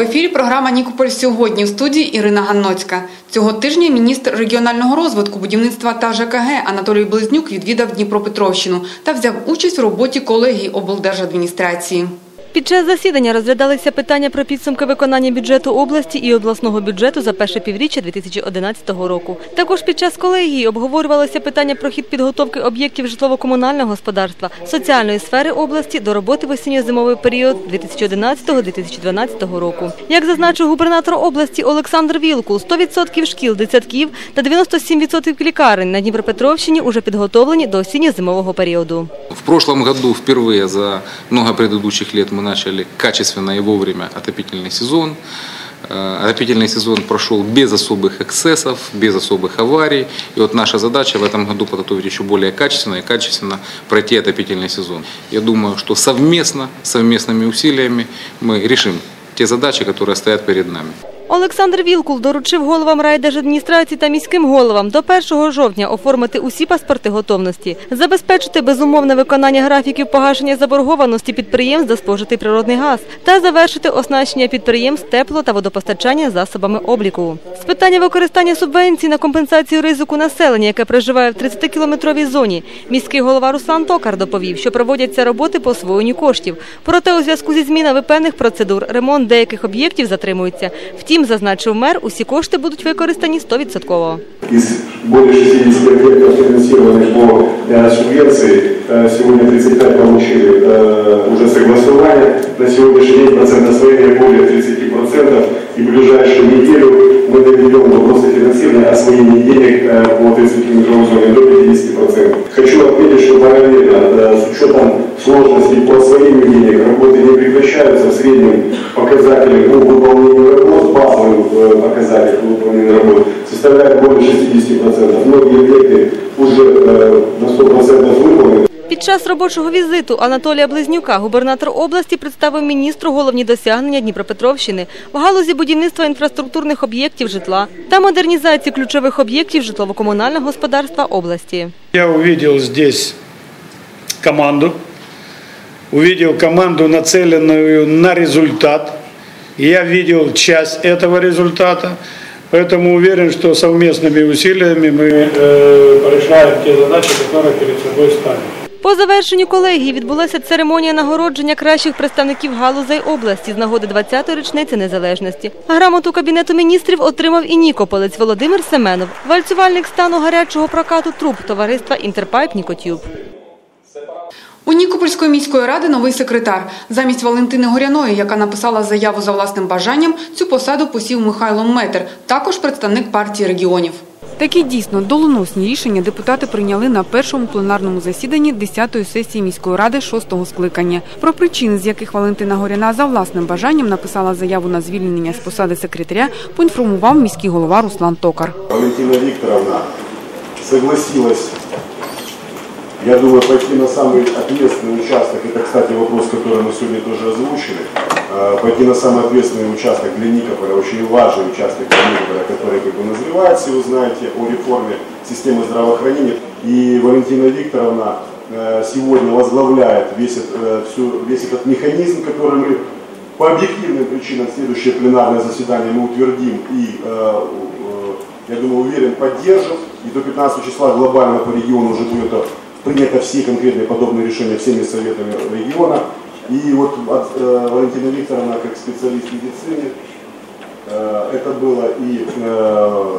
в ефірі програма Нікополь сьогодні в студії Ірина Ганноцька. Цього тижня міністр регіонального розвитку, будівництва та ЖКГ Анатолій Близнюк відвідав Дніпропетровщину та взяв участь в роботі колегії облдержадміністрації. Під час засідання розглядалися питання про підсумки виконання бюджету області і обласного бюджету за перше півріччя 2011 року. Також під час колегії обговорювалося питання про хід підготовки об'єктів житлово-комунального господарства, соціальної сфери області до роботи в осінньо-зимовий період 2011-2012 року. Як зазначив губернатор області Олександр Вілкул, 100% шкіл, дитсадків та 97% лікарень на Дніпропетровщині уже підготовлені до осінньо-зимового періоду. В прошлом году впервые за много предыдущих лет мы начали качественно и вовремя отопительный сезон. Э, Отопительный сезон прошел без особых эксцессов, без особых аварий. И вот наша задача в этом году подготовить еще более качественно и качественно пройти отопительный сезон. Я думаю, что совместно, совместными усилиями мы решим те задачи, которые стоят перед нами. Олександр Вілкул доручив головам райдержадміністрації та міським головам до 1 жовтня оформити усі паспорти готовності, забезпечити безумовне виконання графіків погашення заборгованості підприємств за спожитий природний газ та завершити оснащення підприємств тепло та водопостачання засобами обліку. З питання використання субвенцій на компенсацію ризику населення, яке проживає в 30-кілометровій зоні, міський голова Руслан Токар доповів, що проводяться роботи по освоєнню коштів. Проте у зв'язку зі змінами певних процедур ремонт деяких об'єктів затримується. Втім, зазначив мер, усі кошти будуть використані 100%. Из более 60 объектов, финансированных по э, субвенции, э, сегодня 35 получили э, уже согласование. На сегодняшний день процент освоения более 30%. И в ближайшую неделю мы доведем вопросы финансирования освоения денег э, по 30-километровой зоне до 50%. Хочу отметить, что параллельно э, с учетом сложностей по освоению денег работы не прекращаются. В среднем показатели по выполнению работ, базовый э, показатель по выполнению работ составляет более 60%. Многие объекты уже э, на 100% выполнены. Під час робочого візиту Анатолія Близнюка губернатор області представив міністру головні досягнення Дніпропетровщини в галузі будівництва інфраструктурних об'єктів житла та модернізації ключових об'єктів житлово-комунального господарства області. Я увидел здесь команду, увидел команду, нацеленную на результат. И Я видел часть этого результата, поэтому уверен, что совместными усилиями мы э, решаем те задачи, которые перед собой ставим. По завершенню колегії відбулася церемонія нагородження кращих представників галузей області з нагоди 20-ї річниці незалежності. Грамоту Кабінету міністрів отримав і нікополець Володимир Семенов, вальцювальник стану гарячого прокату труб товариства «Інтерпайп Нікотюб». У Нікопольської міської ради новий секретар. Замість Валентини Горяної, яка написала заяву за власним бажанням, цю посаду посів Михайло Метер, також представник партії регіонів. Такі дійсно доленосні рішення депутати прийняли на першому пленарному засіданні 10-ї сесії міської ради 6-го скликання. Про причини, з яких Валентина Горяна за власним бажанням написала заяву на звільнення з посади секретаря, поінформував міський голова Руслан Токар. Валентина Викторовна согласилась, я думаю, пойти на самый ответственный участок. Это, кстати, вопрос, который мы сегодня тоже озвучили. Э, Пойти на самый ответственный участок для Никополя, очень важный участок для Никополя, который как бы назревает, все вы знаете, о реформе системы здравоохранения. И Валентина Викторовна э, сегодня возглавляет весь, эт- э, всю- весь этот механизм, который мы по объективным причинам следующее пленарное заседание мы утвердим и, э, я думаю, уверен, поддержим. И до 15 числа глобально по региону уже будет принято все конкретные подобные решения всеми советами региона. И вот от, э, Валентина Викторовна, как специалист в медицине, э, это было и, э,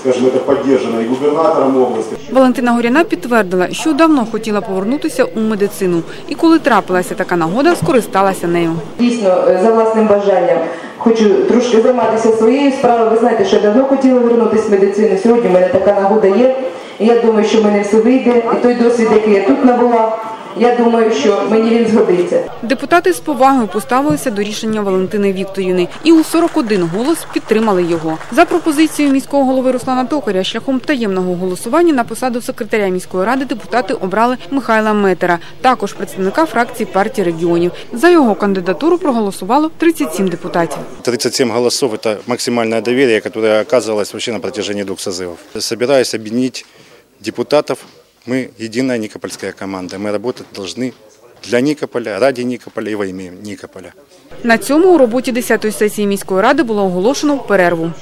скажем, это поддержано и губернатором области. Валентина Горяна підтвердила, що давно хотіла повернутися у медицину, і коли трапилася така нагода, скористалася нею. дійсно е, за власним бажанням хочу трошки займатися своєю справою. Ви знаєте, що я давно хотіла вернутися в медицину. Сьогодні в мене така нагода є. І я думаю, що в мене все вийде. І той досвід, який я тут набула, я думаю, що мені він згодиться. Депутати з повагою поставилися до рішення Валентини Вікторівни і у 41 голос підтримали його. За пропозицією міського голови Руслана Токаря шляхом таємного голосування на посаду секретаря міської ради депутати обрали Михайла Метера, також представника фракції партії регіонів. За його кандидатуру проголосувало 37 депутатів. 37 голосов – это максимальное доверие, которое оказывалось вообще на протяжении двух созывов. Собираясь объединить депутатов, мы единая никопольская команда. Мы работать должны для Никополя, ради Никополя и во имя Никополя. На цьому у роботі 10-ї сесії міської ради було оголошено перерву.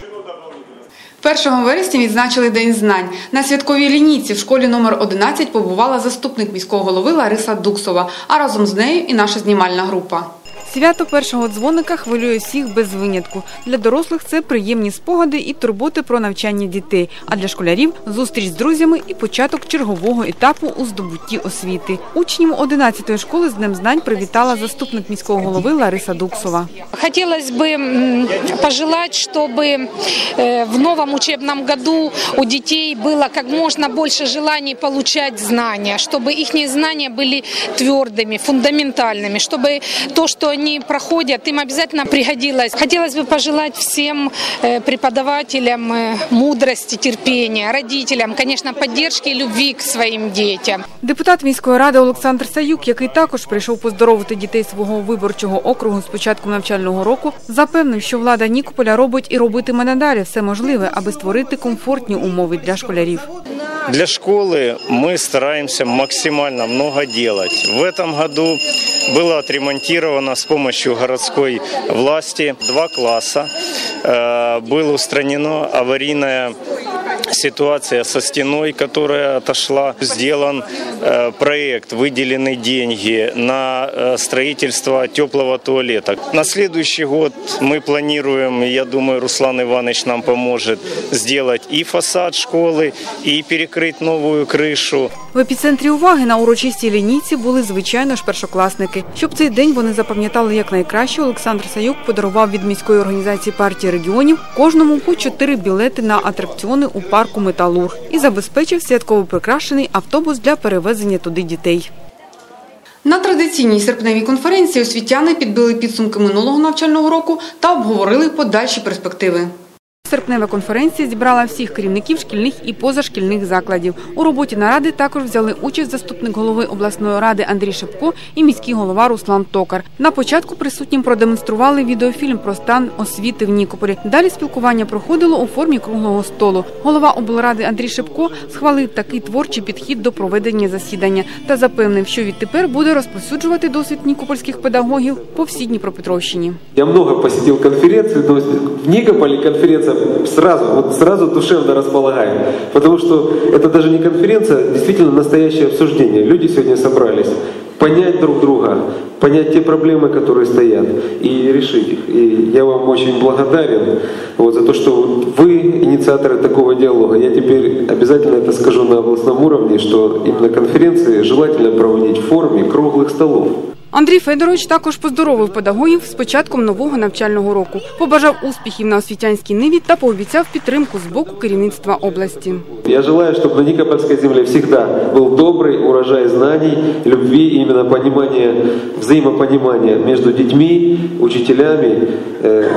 1 вересня відзначили День знань. На святковій лінійці в школі номер 11 побувала заступник міського голови Лариса Дуксова, а разом з нею і наша знімальна група. Свято першого дзвоника хвилює всіх без винятку. Для дорослих це приємні спогади і турботи про навчання дітей. А для школярів зустріч з друзями і початок чергового етапу у здобутті освіти. Учнів 11-ї школи з Днем знань привітала заступник міського голови Лариса Дуксова. Хотелось бы м, пожелать, чтобы э, в новом учебном году у детей было как можно больше желаний получать знания, чтобы их знания были твердыми, фундаментальными, чтобы то, что они проходят, им обязательно пригодилось. Хотелось бы пожелать всем э, преподавателям э, мудрости, терпения, родителям, конечно, поддержки и любви к своим детям. Депутат міської ради Олександр Саюк, який також прийшов поздоровити дітей свого виборчого округу з початку навчального року, запевнив, що влада Нікополя робить і робитиме надалі все можливе, аби створити комфортні умови для школярів. Для школы мы стараемся максимально много делать. В этом году было отремонтировано с помощью городской власти два класса. Э, Было устранено аварийная ситуация со стеной, которая отошла. Сделан э, проект, выделены деньги на э, строительство теплого туалета. На следующий год мы планируем, я думаю, Руслан Иванович нам поможет, сделать и фасад школы, и перекрыть новую крышу. В епіцентрі уваги на урочистій лінійці були звичайно ж першокласники. Щоб цей день вони запам'ятали якнайкраще, Олександр Саюк подарував від міської організації партії регіонів кожному по чотири білети на атракціони у парку Металург і забезпечив святково прикрашений автобус для перевезення туди дітей. На традиційній серпневій конференції освітяни підбили підсумки минулого навчального року та обговорили подальші перспективи. Серпнева конференція зібрала всіх керівників шкільних і позашкільних закладів. У роботі наради також взяли участь заступник голови обласної ради Андрій Шепко і міський голова Руслан Токар. На початку присутнім продемонстрували відеофільм про стан освіти в Нікополі. Далі спілкування проходило у формі круглого столу. Голова облради Андрій Шепко схвалив такий творчий підхід до проведення засідання та запевнив, що відтепер буде розповсюджувати досвід нікопольських педагогів по всій Дніпропетровщині. Я много посетил конференции, то есть в Никополе конференция сразу, вот сразу душевно располагает, потому что это даже не конференция, а действительно настоящее обсуждение. Люди сегодня собрались понять друг друга, понять те проблемы, которые стоят, и решить их. И я вам очень благодарен вот, за то, что вы инициаторы такого диалога. Я теперь обязательно это скажу на областном уровне, что именно конференции желательно проводить в форме круглых столов. Андрій Федорович також поздоровив педагогів з початком нового навчального року, побажав успіхів на освітянській ниві та пообіцяв підтримку з боку керівництва області. Я желаю, чтобы на Никопольской земле всегда был добрый урожай знаний, любви, и именно понимания, взаимопонимания между детьми, учителями, э,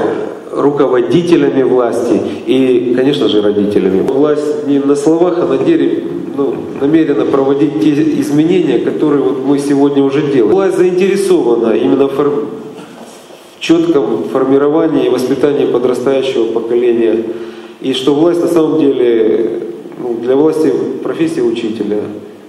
руководителями власти и, конечно же, родителями. Власть не на словах, а на деле ну, намерена проводить те изменения, которые вот мы сегодня уже делаем. Власть заинтересована именно в фор- четком формировании и воспитании подрастающего поколения. И что власть на самом деле, ну, для власти профессия учителя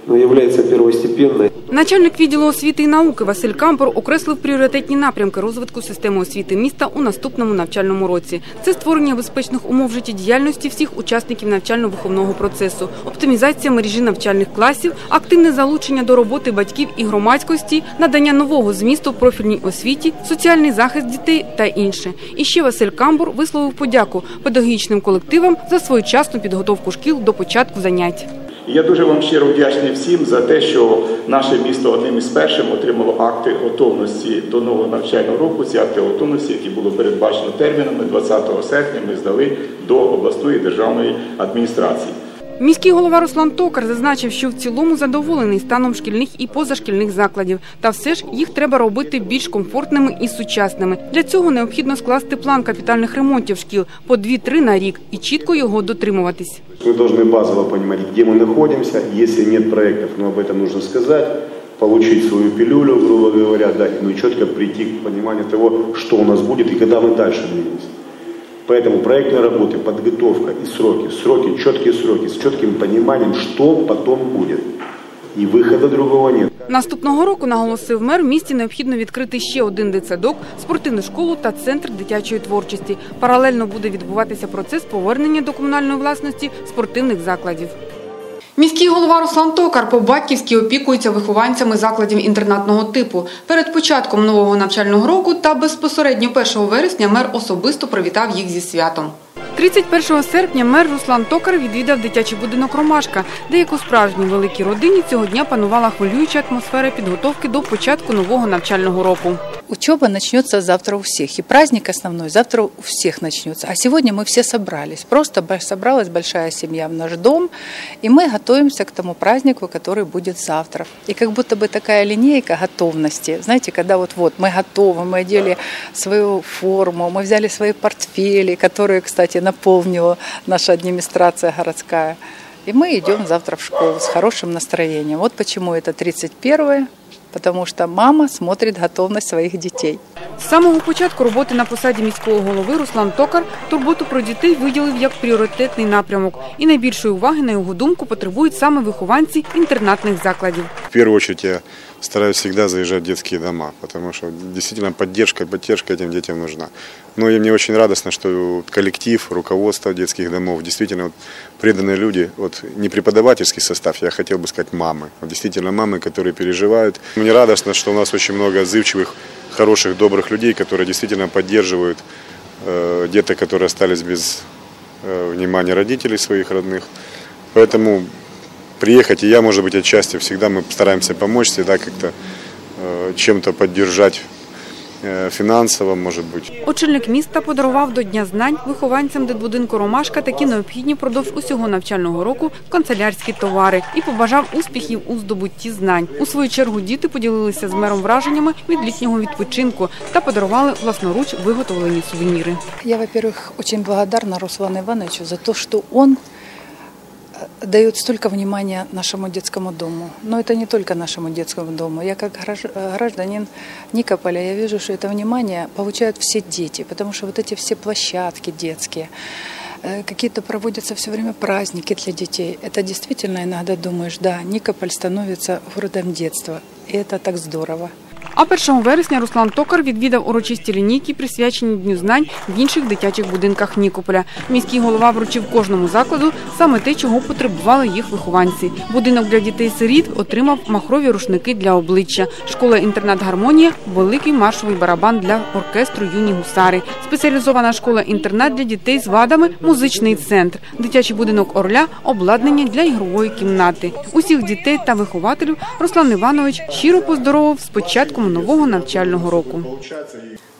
ну, является первостепенной. Начальник відділу освіти і науки Василь Кампор окреслив пріоритетні напрямки розвитку системи освіти міста у наступному навчальному році. Це створення безпечних умов життєдіяльності всіх учасників навчально-виховного процесу, оптимізація мережі навчальних класів, активне залучення до роботи батьків і громадськості, надання нового змісту профільній освіті, соціальний захист дітей та інше. І ще Василь Камбур висловив подяку педагогічним колективам за своєчасну підготовку шкіл до початку занять. І Я дуже вам щиро вдячний всім за те, що наше місто одним із першим отримало акти готовності до нового навчального року. Ці акти готовності, які було передбачено термінами 20 серпня, ми здали до обласної державної адміністрації. Міський голова Руслан Токар зазначив, що в цілому задоволений станом шкільних і позашкільних закладів. Та все ж їх треба робити більш комфортними і сучасними. Для цього необхідно скласти план капітальних ремонтів шкіл по 2-3 на рік і чітко його дотримуватись. Мы должны базово понимать, где мы находимся. Если нет проектов, но об этом нужно сказать, получить свою пилюлю, грубо говоря, да, ну и четко прийти к пониманию того, что у нас будет и когда мы дальше двинемся. Поэтому проектные работы, подготовка и сроки, сроки, четкие сроки, с четким пониманием, что потом будет. І виходу другого ні. Наступного року, наголосив мер, місті необхідно відкрити ще один дитсадок, спортивну школу та центр дитячої творчості. Паралельно буде відбуватися процес повернення до комунальної власності спортивних закладів. Міський голова Руслан Токар по-батьківськи опікується вихованцями закладів інтернатного типу. Перед початком нового навчального року та безпосередньо 1 вересня мер особисто привітав їх зі святом. 31 серпня мер Руслан Токар відвідав дитячий будинок Ромашка, де як у справжній великій родині цього дня панувала хвилююча атмосфера підготовки до початку нового навчального року. Учеба начнется завтра у всех, и праздник основной завтра у всех начнется. А сегодня мы все собрались, просто собралась большая семья в наш дом, и мы готовимся к тому празднику, который будет завтра. И как будто бы такая линейка готовности, знаете, когда вот-вот мы готовы, мы одели свою форму, мы взяли свои портфели, которые, кстати, наполнила наша администрация городская, и мы идем завтра в школу с хорошим настроением. Вот почему это 31 потому що мама смотрить готовність своїх дітей. З самого початку роботи на посаді міського голови Руслан Токар турботу про дітей виділив як пріоритетний напрямок. І найбільшої уваги, на його думку, потребують саме вихованці інтернатних закладів. В першу очередь я стараюсь всегда заезжать в детские дома, потому что действительно поддержка, поддержка этим детям нужна. Ну и мне очень радостно, что коллектив, руководство детских домов, действительно вот преданные люди, вот не преподавательский состав, я хотел бы сказать мамы, а действительно мамы, которые переживают. Мне радостно, что у нас очень много отзывчивых, хороших, добрых людей, которые действительно поддерживают э, деток, которые остались без э, внимания родителей своих родных. Поэтому приехать, и я, может быть, отчасти, всегда мы стараемся помочь, всегда как-то э, чем-то поддержать э, финансово, может быть. Очільник міста подарував до Дня знань вихованцям дитбудинку Ромашка такі необхідні впродовж усього навчального року канцелярські товари і побажав успіхів у здобутті знань. У свою чергу діти поділилися з мером враженнями від літнього відпочинку та подарували власноруч виготовлені сувеніри. Я, во-первых, очень благодарна Руслану Ивановичу за то, что он э, дает столько внимания нашему детскому дому. Но это не только нашему детскому дому. Я как э, гражданин Никополя, я вижу, что это внимание получают все дети, потому что вот эти все площадки детские, э, какие-то проводятся все время праздники для детей. Это действительно иногда думаешь, да, Никополь становится городом детства. И это так здорово. А 1 вересня Руслан Токар відвідав урочисті лінійки, присвячені Дню знань в інших дитячих будинках Нікополя. Міський голова вручив кожному закладу саме те, чого потребували їх вихованці. Будинок для дітей-сиріт отримав махрові рушники для обличчя. Школа-інтернат Гармонія великий маршовий барабан для оркестру Юні гусари. Спеціалізована школа-інтернат для дітей з вадами музичний центр. Дитячий будинок Орля обладнання для ігрової кімнати. Усіх дітей та вихователів Руслан Іванович щиро поздоровив з початком нового навчального року.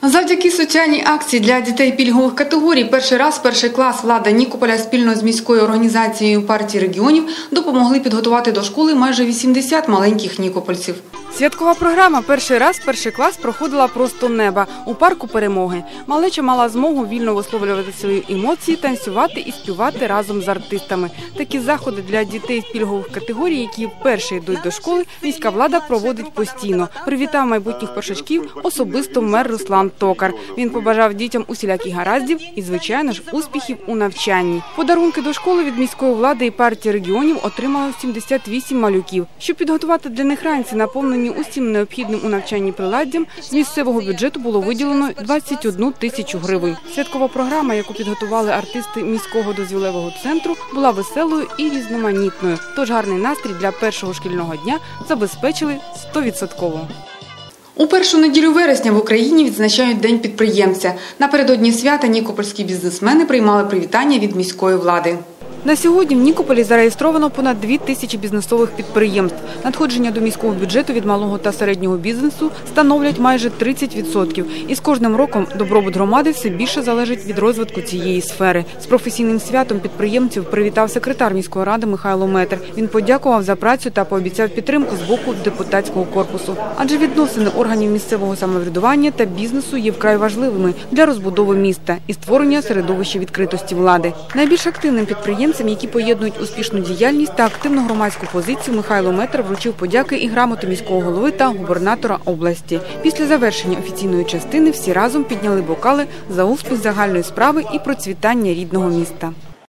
Завдяки соціальній акції для дітей пільгових категорій перший раз перший клас влада Нікополя спільно з міською організацією партії регіонів допомогли підготувати до школи майже 80 маленьких нікопольців. Святкова програма Перший раз перший клас проходила просто неба у парку перемоги. Малеча мала змогу вільно висловлювати свої емоції, танцювати і співати разом з артистами. Такі заходи для дітей з пільгових категорій, які вперше йдуть до школи, міська влада проводить постійно. Привітав майбутніх першачків особисто мер Руслан Токар. Він побажав дітям усіляких гараздів і, звичайно ж, успіхів у навчанні. Подарунки до школи від міської влади і партії регіонів отримали 78 малюків. Щоб підготувати для них ранці, наповнені усім необхідним у навчанні приладдям, з місцевого бюджету було виділено 21 тисячу гривень. Святкова програма, яку підготували артисти міського дозвілевого центру, була веселою і різноманітною. Тож гарний настрій для першого шкільного дня забезпечили 100%. У першу неділю вересня в Україні відзначають День підприємця. Напередодні свята нікопольські бізнесмени приймали привітання від міської влади. На сьогодні в Нікополі зареєстровано понад 2 тисячі бізнесових підприємств. Надходження до міського бюджету від малого та середнього бізнесу становлять майже 30%. І з кожним роком добробут громади все більше залежить від розвитку цієї сфери. З професійним святом підприємців привітав секретар міської ради Михайло Метр. Він подякував за працю та пообіцяв підтримку з боку депутатського корпусу. Адже відносини органів місцевого самоврядування та бізнесу є вкрай важливими для розбудови міста і створення середовища відкритості влади. Найбільш активним підприємцям, які поєднують успішну діяльність та активну громадську позицію, Михайло Метр вручив подяки і грамоту міського голови та губернатора області. Після завершення офіційної частини всі разом підняли бокали за успіх загальної справи і процвітання рідного міста.